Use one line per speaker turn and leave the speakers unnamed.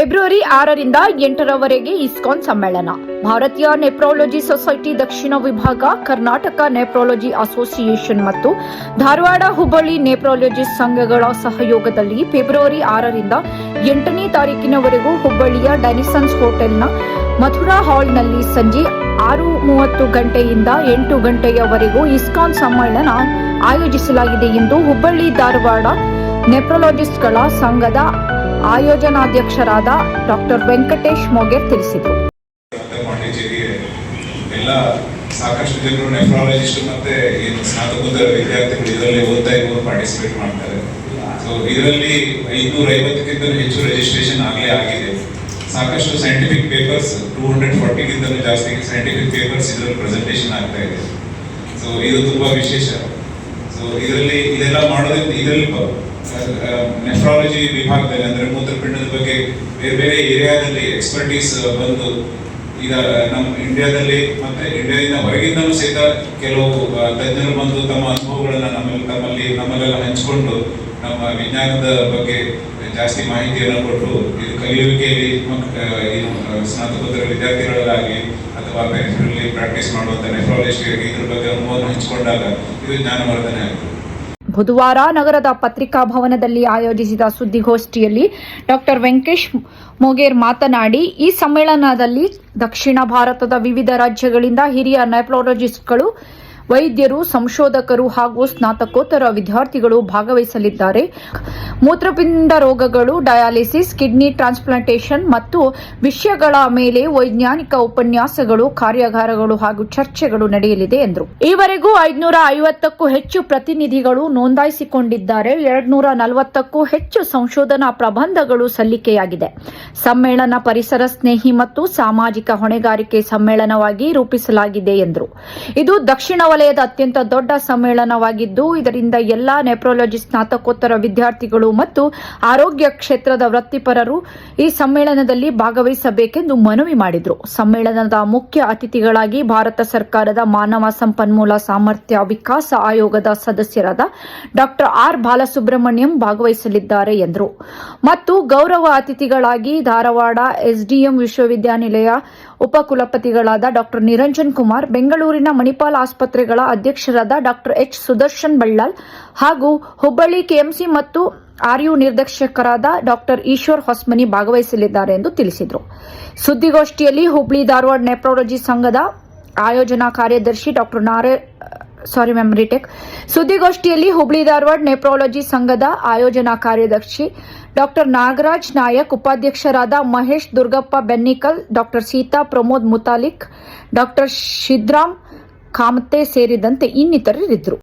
February ಆರರಿಂದ ಎಂಟರವರೆಗೆ ISKCON ಸಮ್ಮೇಳನ. ಭಾರತೀಯ ನೆಪ್ರಾಲಜಿ ಸೊಸೈಟಿ ದಕ್ಷಿಣ ವಿಭಾಗ, ಕರ್ನಾಟಕ ನೆಪ್ರಾಲಜಿ ಅಸೋಸಿಯೇಷನ್ ಮತ್ತು ಧಾರವಾಡ ಹುಬ್ಬಳ್ಳಿ ನೆಪ್ರಾಲಜಿ ಸಂಘಗಳ ಸಹಯೋಗದಲ್ಲಿ ಫೆಬ್ರವರಿ ಆರರಿಂದ ಎಂಟನೇ ತಾರೀಕಿನವರೆಗೂ ಹುಬ್ಬಳ್ಳಿಯ ಡೈನಿಸನ್ಸ್ ಹೋಟೆಲ್ನ ಮಥುರಾ ಹಾಲ್ನಲ್ಲಿ ಸಂಜೆ ಆರು ಮೂವತ್ತು ಗಂಟೆಯಿಂದ ಎಂಟು ಗಂಟೆಯವರೆಗೂ ಇಸ್ಕಾನ್ ಸಮ್ಮೇಳನ ಆಯೋಜಿಸಲಾಗಿದೆ ಎಂದು ಹುಬ್ಬಳ್ಳಿ ಧಾರವಾಡ ನೆಪ್ರಾಲಜಿಸ್ಟ್ಗಳ ಸಂಘದ ಆಯೋಜನಾಧ್ಯಕ್ಷರಾದ ಡಾಕ್ಟರ್ ವೆಂಕಟೇಶ್ ಮೊಗೇರ್ ತಿಳಿಸಿದರು.
ಎಲ್ಲ ಸಾಕಷ್ಟು ಜನರು ನೆಫ್ರಾಲಜಿಸ್ಟ್ ಮತ್ತೆ ಏನು ಸ್ನಾತಕೋತ್ತರ ವಿದ್ಯಾರ್ಥಿಗಳು ಇದರಲ್ಲಿ ಓದ್ತಾ ಇರುವವರು ಪಾರ್ಟಿಸಿಪೇಟ್ ಮಾಡ್ತಾರೆ. ಸೊ ಇದರಲ್ಲಿ ಐನೂರ ಐವತ್ತಕ್ಕಿಂತಲೂ ಹೆಚ್ಚು ರಿಜಿಸ್ಟ್ರೇಷನ್ ಆಗಲೇ ಆಗಿದೆ. ಸಾಕಷ್ಟು ಸೈಂಟಿಫಿಕ್ ಪೇಪರ್ಸ್ ಟೂ ಹಂಡ್ರೆಡ್ ಫಾರ್ಟಿಗಿಂತಲೂ ಜಾಸ್ತಿ ಸೈಂಟಿಫಿಕ್ ಪೇಪರ್ಸ್ ಇದರಲ್ಲಿ ಪ್ರೆಸೆಂಟೇಷನ್ ಆಗ್ತಾ ಇದೆ. ಸೊ ಇದು ತುಂಬಾ ವಿಶೇಷ. ಸೊ ಇದರಲ್ಲಿ ಇದೆಲ್ಲ ಮಾಡೋದ್ರಿಂದ ಇದರಲ್ಲಿ ನೆಫ್ರಾಲಜಿ ವಿಭಾಗದಲ್ಲಿ ಅಂದ್ರೆ ಮೂತ್ರಪಿಂಡದ ಬಗ್ಗೆ ಬೇರೆ ಬೇರೆ ಏರಿಯಾದಲ್ಲಿ ಎಕ್ಸ್ಪರ್ಟೀಸ್ ಬಂದು ಈಗ ನಮ್ಮ ಇಂಡಿಯಾದಲ್ಲಿ ಮತ್ತೆ ಇಂಡಿಯಾದಿಂದ ಹೊರಗಿಂದನೂ ಸಹಿತ ಕೆಲವು ಆ, ತಜ್ಞರು ಬಂದು ತಮ್ಮ ಅನುಭವಗಳನ್ನ ನಮ್ಮಲ್ಲಿ ತಮ್ಮಲ್ಲಿ ನಮ್ಮಲ್ಲೆಲ್ಲ ಹಂಚಿಕೊಂಡು ನಮ್ಮ ವಿಜ್ಞಾನದ ಬಗ್ಗೆ ಜಾಸ್ತಿ ಮಾಹಿತಿಯನ್ನು ಕೊಟ್ಟು ಇದು ಕಲಿಯುವಿಕೆಯಲ್ಲಿ ಸ್ನಾತಕೋತ್ತರ ವಿದ್ಯಾರ್ಥಿಗಳಲ್ಲಾಗಿ ಅಥವಾ ಪ್ರಾಕ್ಟೀಸ್ ಮಾಡುವಂತ ನೆಫ್ರಾಲಜಿ ಇದ್ರ ಬಗ್ಗೆ ಅನುಭವವನ್ನು ಹಂಚಿಕೊಂಡಾಗ ಇದು ಜ್ಞಾನವರ್ಧನೆ ಆಗ್ತದೆ
ಬುಧವಾರ ನಗರದ ಪತ್ರಿಕಾ ಭವನದಲ್ಲಿ ಆಯೋಜಿಸಿದ ಸುದ್ದಿಗೋಷ್ಠಿಯಲ್ಲಿ ಡಾಕ್ಟರ್ ವೆಂಕಟೇಶ್ ಮೊಗೇರ್ ಮಾತನಾಡಿ, ಈ ಸಮ್ಮೇಳನದಲ್ಲಿ ದಕ್ಷಿಣ ಭಾರತದ ವಿವಿಧ ರಾಜ್ಯಗಳಿಂದ ಹಿರಿಯ ನೆಫ್ರಾಲಜಿಸ್ಟ್ಗಳು ವೈದ್ಯರು, ಸಂಶೋಧಕರು ಹಾಗೂ ಸ್ನಾತಕೋತ್ತರ ವಿದ್ಯಾರ್ಥಿಗಳು ಭಾಗವಹಿಸಲಿದ್ದಾರೆ. ಮೂತ್ರಪಿಂಡ ರೋಗಗಳು, ಡಯಾಲಿಸಿಸ್, ಕಿಡ್ನಿ ಟ್ರಾನ್ಸ್ಪ್ಲಾಂಟೇಷನ್ ಮತ್ತು ವಿಷಯಗಳ ಮೇಲೆ ವೈಜ್ಞಾನಿಕ ಉಪನ್ಯಾಸಗಳು, ಕಾರ್ಯಾಗಾರಗಳು ಹಾಗೂ ಚರ್ಚೆಗಳು ನಡೆಯಲಿದೆ ಎಂದರು. ಈವರೆಗೂ ಐದುನೂರ ಐವತ್ತಕ್ಕೂ ಹೆಚ್ಚು ಪ್ರತಿನಿಧಿಗಳು ನೋಂದಾಯಿಸಿಕೊಂಡಿದ್ದಾರೆ. ಎರಡ್ನೂರ ನಲವತ್ತಕ್ಕೂ ಹೆಚ್ಚು ಸಂಶೋಧನಾ ಪ್ರಬಂಧಗಳು ಸಲ್ಲಿಕೆಯಾಗಿದೆ. ಸಮ್ಮೇಳನ ಪರಿಸರ ಸ್ನೇಹಿ ಮತ್ತು ಸಾಮಾಜಿಕ ಹೊಣೆಗಾರಿಕೆ ಸಮ್ಮೇಳನವಾಗಿ ರೂಪಿಸಲಾಗಿದೆ ಎಂದರು. ಇದು ದಕ್ಷಿಣ ವಲಯದ ಅತ್ಯಂತ ದೊಡ್ಡ ಸಮ್ಮೇಳನವಾಗಿದ್ದು, ಇದರಿಂದ ಎಲ್ಲಾ ನೆಪ್ರಾಲಜಿ ಸ್ನಾತಕೋತ್ತರ ವಿದ್ಯಾರ್ಥಿಗಳು ಮತ್ತು ಆರೋಗ್ಯ ಕ್ಷೇತ್ರದ ವೃತ್ತಿಪರರು ಈ ಸಮ್ಮೇಳನದಲ್ಲಿ ಭಾಗವಹಿಸಬೇಕೆಂದು ಮನವಿ ಮಾಡಿದರು. ಸಮ್ಮೇಳನದ ಮುಖ್ಯ ಅತಿಥಿಗಳಾಗಿ ಭಾರತ ಸರ್ಕಾರದ ಮಾನವ ಸಂಪನ್ಮೂಲ ಸಾಮರ್ಥ್ಯ ವಿಕಾಸ ಆಯೋಗದ ಸದಸ್ಯರಾದ ಡಾಕ್ಟರ್ ಆರ್. ಬಾಲಸುಬ್ರಹ್ಮಣ್ಯಂ ಭಾಗವಹಿಸಲಿದ್ದಾರೆ ಎಂದರು. ಮತ್ತು ಗೌರವ ಅತಿಥಿಗಳಾಗಿ ಧಾರವಾಡ ಎಸ್ಡಿಎಂ ವಿಶ್ವವಿದ್ಯಾನಿಲಯ ಉಪಕುಲಪತಿಗಳಾದ ಡಾಕ್ಟರ್ ನಿರಂಜನ್ ಕುಮಾರ್, ಬೆಂಗಳೂರಿನ ಮಣಿಪಾಲ್ ಆಸ್ಪತ್ರೆಗಳ ಅಧ್ಯಕ್ಷರಾದ ಡಾಕ್ಟರ್ ಎಚ್ ಸುದರ್ಶನ್ ಬಳ್ಳಾಲ್ ಹಾಗೂ ಹುಬ್ಬಳ್ಳಿ ಕೆಎಂಸಿ ಮತ್ತು ಆರ್ಯು ನಿರ್ದೇಶಕರಾದ ಡಾಕ್ಟರ್ ಈಶ್ವರ್ ಹೊಸ್ಮನಿ ಭಾಗವಹಿಸಲಿದ್ದಾರೆ ಎಂದು ತಿಳಿಸಿದರು. ಸುದ್ದಿಗೋಷ್ಠಿಯಲ್ಲಿ ಹುಬ್ಬಳ್ಳಿ ಧಾರವಾಡ ನೆಪ್ರಾಲಜಿ ಸಂಘದ ಆಯೋಜನಾ ಕಾರ್ಯದರ್ಶಿ ಡಾಕ್ಟರ್ ಸಾರಿ ಮ್ಯಾಮ್ ರಿಟೆಕ್ ಸುದ್ದಿಗೋಷ್ಠಿಯಲ್ಲಿ ಹುಬ್ಳಿ ಧಾರವಾಡ ನೆಪ್ರಾಲಜಿ ಸಂಘದ ಆಯೋಜನಾ ಕಾರ್ಯದರ್ಶಿ ಡಾಕ್ಟರ್ ನಾಗರಾಜ್ ನಾಯಕ್, ಉಪಾಧ್ಯಕ್ಷರಾದ ಮಹೇಶ್ ದುರ್ಗಪ್ಪ ಬೆನ್ನಿಕಲ್, ಡಾಕ್ಟರ್ ಸೀತಾ ಪ್ರಮೋದ್ ಮುತಾಲಿಕ್, ಡಾಕ್ಟರ್ ಶಿದ್ರಾಮ್ ಕಾಮತೆ ಸೇರಿದಂತೆ ಇನ್ನಿತರರಿದ್ದರು.